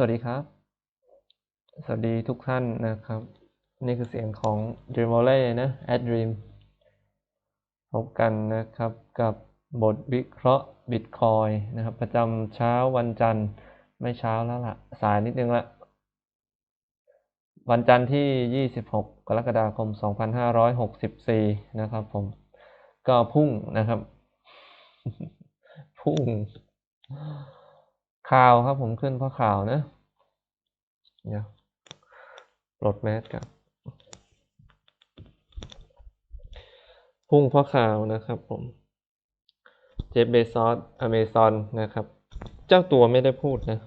สวัสดีครับ สวัสดีทุกท่านนะครับ นี่คือเสียงของ Dream v o l l e y นะ Ad Dream พบกันนะครับกับบทวิเคราะห์ Bitcoin นะครับ ประจำเช้าวันจันทร์ไม่เช้าแล้วล่ะ สายนิดนึงละ วันจันทร์ที่ 26 กรกฎาคม 2564 นะครับผม ก็พุ่งนะครับ พุ่ง ข่าวครับผมขึ้นเพราะข่าวนะเดี๋ยวปลดแมสกันพุ่งเพราะข่าวนะครับผมเจฟเบซอสอเมซอนนะครับ เจ้าตัวไม่ได้พูดนะ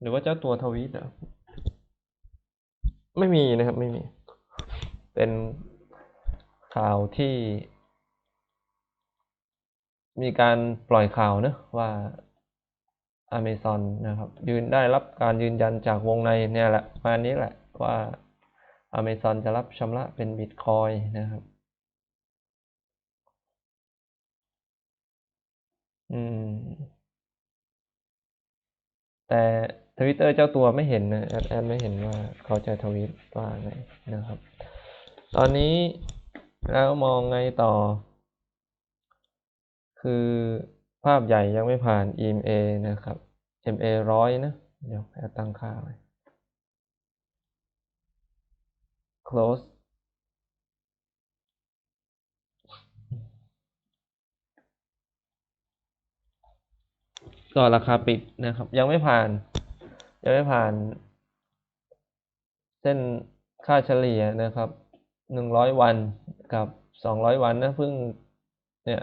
หรือว่าเจ้าตัวทวีตเหรอไม่มีนะครับไม่มี เป็นข่าวที่ มีการปล่อยข่าวนะว่า Amazon นะครับ ยืนได้รับการยืนยันจากวงในเนี่ยแหละประมาณนี้แหละว่า Amazon จะรับชำระเป็นบิตคอยนะครับ อืม แต่ทวิตเตอร์เจ้าตัวไม่เห็นนะแอดแอดไม่เห็นว่าเขาจะทวีตว่าไงนะครับ ตอนนี้แล้วมองไงต่อ คือภาพใหญ่ยังไม่ผ่าน EMA นะครับ MA ร้อยนะ เดี๋ยวแอดตั้งค่าไว้ close ก็ราคาปิดนะครับ ยังไม่ผ่าน ยังไม่ผ่าน เส้นค่าเฉลี่ยนะครับหนึ่งร้อยวันกับสองร้อยวันนะเพิ่งเนี่ย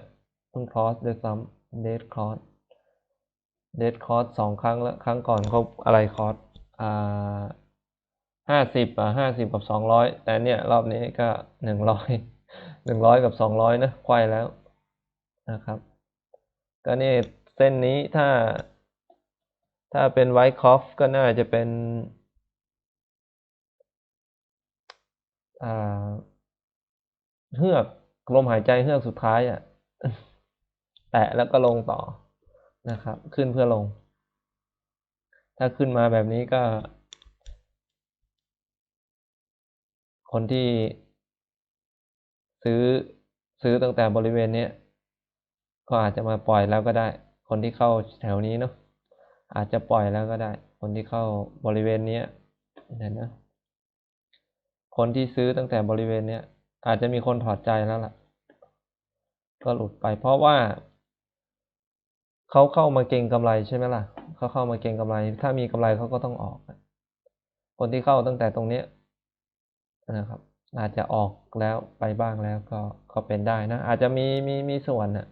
เพิ่ง cross ด้วยซ้ำ dead cross dead cross สองครั้งแล้วครั้งก่อนเขาอะไร cross อ่าห้าสิบอะห้าสิบกับสองร้อยแต่เนี่ยรอบนี้ก็หนึ่งร้อยหนึ่งร้อยกับสองร้อยนะไขว้แล้วนะครับ ก็นี่เส้นนี้ถ้า ถ้าเป็นไวท์คอฟก็น่าจะเป็นอ่าเฮือกลมหายใจเฮือกสุดท้ายอะ แตะแล้วก็ลงต่อ นะครับ ขึ้นเพื่อลง ถ้าขึ้นมาแบบนี้ก็ คนที่ซื้อซื้อตั้งแต่บริเวณนี้ก็อาจจะมาปล่อยแล้วก็ได้ คนที่เข้าแถวนี้เนาะอาจจะปล่อยแล้วก็ได้ คนที่เข้าบริเวณนี้ยเห็นนะคนที่ซื้อตั้งแต่บริเวณเนี้ยอาจจะมีคนถอดใจแล้วล่ะ ก็หลุดไปเพราะว่า เขาเข้ามาเก็งกำไรใช่ไหมล่ะเขาเข้ามาเก็งกำไร ถ้ามีกำไรเขาก็ต้องออก คนที่เข้าตั้งแต่ตรงเนี้ยนะครับ อาจจะออกแล้วไปบ้างแล้วก็ก็เป็นได้นะ อาจจะมีมีมีส่วนนะ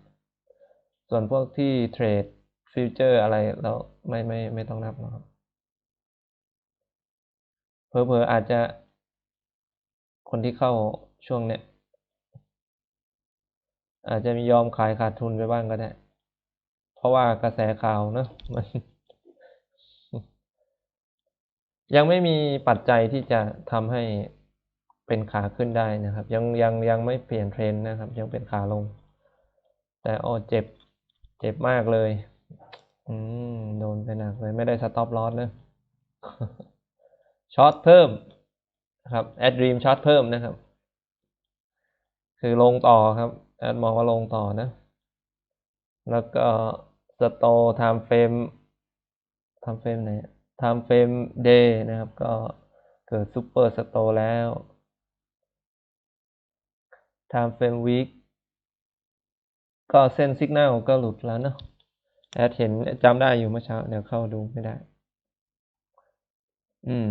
ส่วนพวกที่เทรดฟิวเจอร์อะไรเราไม่ไม่ไม่ต้องนับนะครับเพอเพอๆอาจจะคนที่เข้าช่วงเนี้ยอาจจะมียอมขายขาดทุนไปบ้างก็ได้ เพราะว่ากระแสข่าวนะมันยังไม่มีปัจจัยที่จะทำให้เป็นขาขึ้นได้นะครับ ยังยังยังไม่เปลี่ยนเทรนด์นะครับ ยังเป็นขาลง แต่โอ้เจ็บ เจ็บมากเลย อืมโดนไปหนักเลยไม่ได้สต็อปลอสนะช็อตเพิ่มครับแอดรีมช็อตเพิ่มนะครับ คือลงต่อครับแอดมองว่าลงต่อนะ แล้วก็สโตไทม์เฟรมไทม์เฟรมไหนไทม์เฟรมเดย์นะครับ ก็เกิดซูเปอร์สโตแล้วไทม์เฟรมวีคก็เส้นสัญญาณก็หลุดแล้วเนอะแอดเห็นจำได้อยู่เมื่อเช้า เดี๋ยวเข้าดูไม่ได้ อืม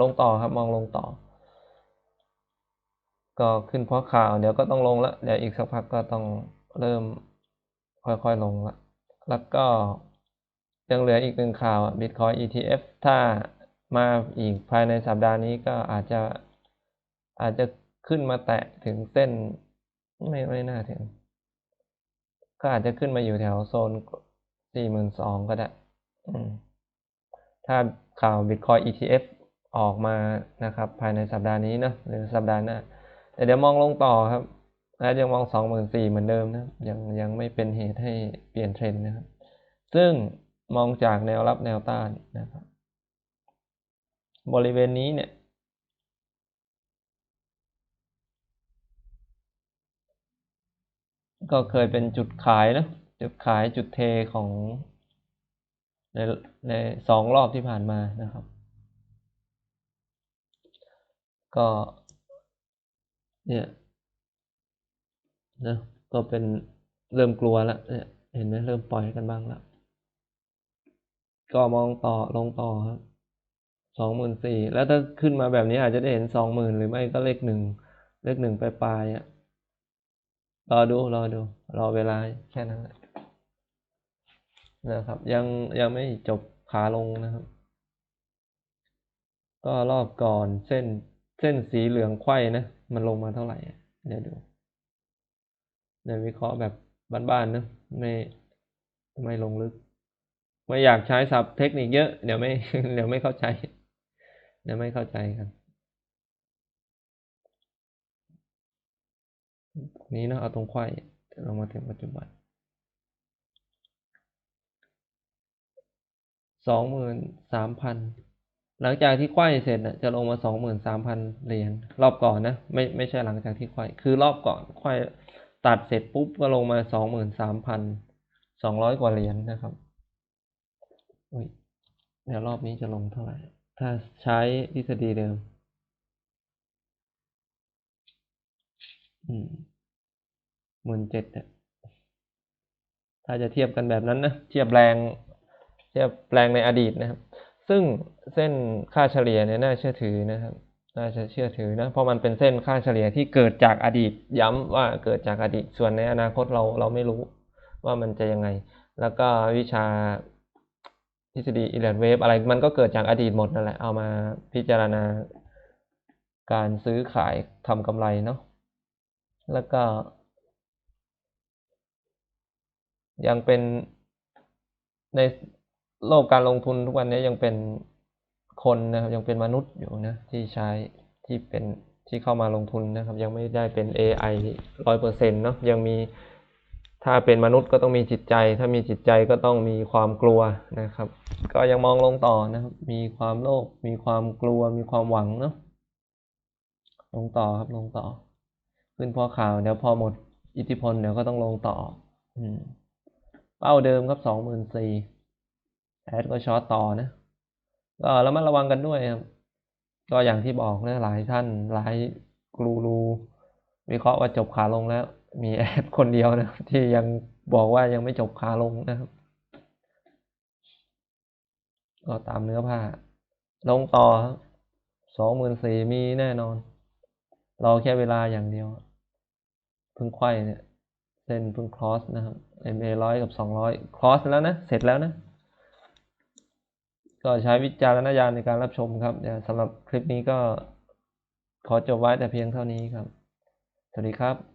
ลงต่อครับมองลงต่อ ก็ขึ้นเพราะข่าว เดี๋ยวก็ต้องลงแล้ว เดี๋ยวอีกสักพักก็ต้องเริ่ม ค่อยๆลงละแล้วก็ยังเหลืออีกหนึ่งข่าว Bitcoin ETF ถ้ามาอีกภายในสัปดาห์นี้ก็อาจจะอาจจะขึ้นมาแตะถึงเส้น ไม่ไม่น่าถึง ก็อาจจะขึ้นมาอยู่แถวโซนสี่หมื่นสองก็ได้ถ้าข่าว Bitcoin ETF ออกมานะครับ ภายในสัปดาห์นี้นะหรือสัปดาห์หน้าแต่เดี๋ยวมองลงต่อครับ และยังมองสองหมื่นสี่เหมือนเดิมนะยังยังไม่เป็นเหตุให้เปลี่ยนเทรนด์นะครับ ซึ่งมองจากแนวรับแนวต้านนะครับ บริเวณนี้เนี่ย ก็เคยเป็นจุดขายนะจุดขายจุดเทของในในสองรอบที่ผ่านมานะครับ ก็ เนี่ย นะก็เป็นเริ่มกลัวแล้วเนี่ยเห็นไหมเริ่มปล่อยกันบ้างแล้วก็มองต่อลงต่อครับสองหมื่นสี่แล้วถ้าขึ้นมาแบบนี้อาจจะได้เห็นสองหมื่นหรือไม่ก็เลขหนึ่งเลขหนึ่งปลายอะรอดูรอดู รอเวลาแค่นั้นนะครับ ยังยังไม่จบขาลงนะครับ ก็รอบก่อนเส้นเส้นสีเหลืองไขว้นะ มันลงมาเท่าไหร่ เดี๋ยวดู เดี๋ยวิเคราะห์แบบบ้านๆนะไม่ไม่ลงลึก ไม่อยากใช้ศัพท์เทคนิคเยอะ เดี๋ยวไม่เดี๋ยวไม่เข้าใจ เดี๋ยวไม่เข้าใจกันตรงนี้นะเอาตรงไขว้เรามาถึงปัจจุบันสองหมื่นสามพันหลังจากที่ไขว้เสร็จนะจะลงมาสองหมื่นสามพันเหรียญรอบก่อนนะ ไม่ไม่ใช่หลังจากที่ไขว้คือรอบก่อนไขว้ ตัดเสร็จปุ๊บก็ลงมาสองหมื่นสามพันสองร้อยกว่าเหรียญนะครับอุ้ยเดี๋ยวรอบนี้จะลงเท่าไหร่ ถ้าใช้ทฤษฎีเดิม อืมหมื่นเจ็ดเนี่ยถ้าจะเทียบกันแบบนั้นนะ เทียบแรงเทียบแรงในอดีตนะครับ ซึ่งเส้นค่าเฉลี่ยเนี่ยน่าเชื่อถือนะครับ น่าจะเชื่อถือนะ เพราะมันเป็นเส้นค่าเฉลี่ยที่เกิดจากอดีตย้ำว่าเกิดจากอดีตส่วนในอนาคตเราเราไม่รู้ว่ามันจะยังไง แล้วก็วิชาทฤษฎีอิเลนเวฟอะไรมันก็เกิดจากอดีตหมดนั่นแหละ เอามาพิจารณาการซื้อขายทำกำไรเนาะแล้วก็ ยังเป็นในโลกการลงทุนทุกวันนี้ยังเป็น คนนะครับยังเป็นมนุษย์อยู่นะที่ใช้ที่เป็นที่เข้ามาลงทุนนะครับยังไม่ได้เป็น AI ร้อยเปอร์เซ็นต์เนาะยังมีถ้าเป็นมนุษย์ก็ต้องมีจิตใจ ถ้ามีจิตใจก็ต้องมีความกลัวนะครับ ก็ยังมองลงต่อนะครับ มีความโลภมีความกลัว มีความหวังเนาะลงต่อครับลงต่อ ขึ้นพอข่าวเดี๋ยวพอหมดอิทธิพลเดี๋ยวก็ต้องลงต่อ อืม เป้าเดิมครับสองหมื่นสี่แอดก็ช็อตต่อนะ ก็ระมัดระวังกันด้วยครับ ก็อย่างที่บอกนะหลายท่านหลายกรูรูวิเคราะห์ว่าจบขาลงแล้ว มีแอดคนเดียวนะที่ยังบอกว่ายังไม่จบขาลงนะครับ ก็ตามเนื้อผ้า ลงต่อสองหมื่นสี่มีแน่นอน รอแค่เวลาอย่างเดียว เพิ่งไขว้เนี่ย เส้นเพิ่งครอสนะครับ MA ร้อยกับสองร้อยครอสแล้วนะ เสร็จแล้วนะ ก็ใช้วิจารณญาณในการรับชมครับเดี๋ยวสำหรับคลิปนี้ก็ขอจบไว้แต่เพียงเท่านี้ครับ สวัสดีครับ